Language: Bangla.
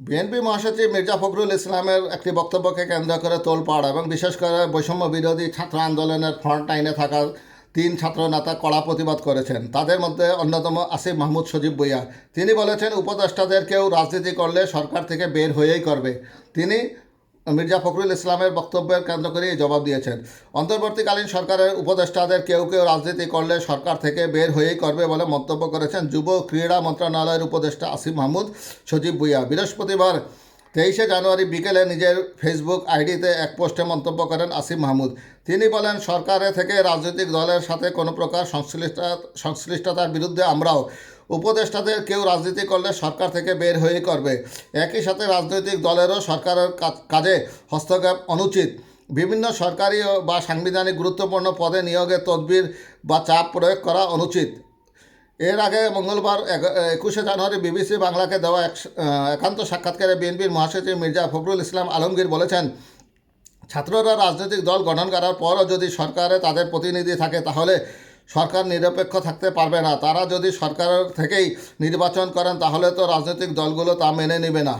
বিএনপি মহাসচিব মির্জা ফখরুল ইসলামের একটি বক্তব্যকে কেন্দ্র করে তোলপাড় এবং বিশেষ করে বৈষম্য বিরোধী ছাত্র আন্দোলনের ফ্রন্ট লাইনে থাকা তিন ছাত্র নেতা কড়া প্রতিবাদ করেছেন। তাদের মধ্যে অন্যতম আসিফ মাহমুদ সজীব বইয়া তিনি বলেছেন উপদেষ্টাদের কেউ রাজনীতি করলে সরকার থেকে বের হয়েই করবে। তিনি মির্জা ফখরুল ইসলামের বক্তব্যের কেন্দ্র করে জবাব দিয়েছেন। অন্তর্বর্তীকালীন সরকারের উপদেষ্টাদের কেউ কেউ রাজনীতি করলে সরকার থেকে বের হয়েই করবে বলে মন্তব্য করেছেন যুব ক্রীড়া মন্ত্রণালয়ের উপদেষ্টা আসিম মাহমুদ, সজীব ভুইয়া। বৃহস্পতিবার তেইশে জানুয়ারি বিকেলে নিজের ফেসবুক আইডিতে এক পোস্টে মন্তব্য করেন আসিফ মাহমুদ। তিনি বলেন, সরকারে থেকে রাজনৈতিক দলের সাথে কোনো প্রকার সংশ্লিষ্ট সংশ্লিষ্টতার বিরুদ্ধে আমরাও উপদেষ্টাদের কেউ রাজনীতি করলে সরকার থেকে বের হয়েই করবে। একই সাথে রাজনৈতিক দলেরও সরকারের কাজে হস্তক্ষেপ অনুচিত। বিভিন্ন সরকারি বা সাংবিধানিক গুরুত্বপূর্ণ পদে নিয়োগে তদবির বা চাপ প্রয়োগ করা অনুচিত। এর আগে মঙ্গলবার একুশে জানুয়ারি বিবিসি বাংলাকে দেওয়া এক একান্ত সাক্ষাৎকারে বিএনপির মহাসচিব মির্জা ফখরুল ইসলাম আলমগীর বলেছেন, ছাত্ররা রাজনৈতিক দল গঠন করার পরও যদি সরকারে তাদের প্রতিনিধি থাকে তাহলে সরকার নিরপেক্ষ থাকতে পারবে না। তারা যদি সরকার থেকেই নির্বাচন করেন তাহলে তো রাজনৈতিক দলগুলো তা মেনে নেবে না।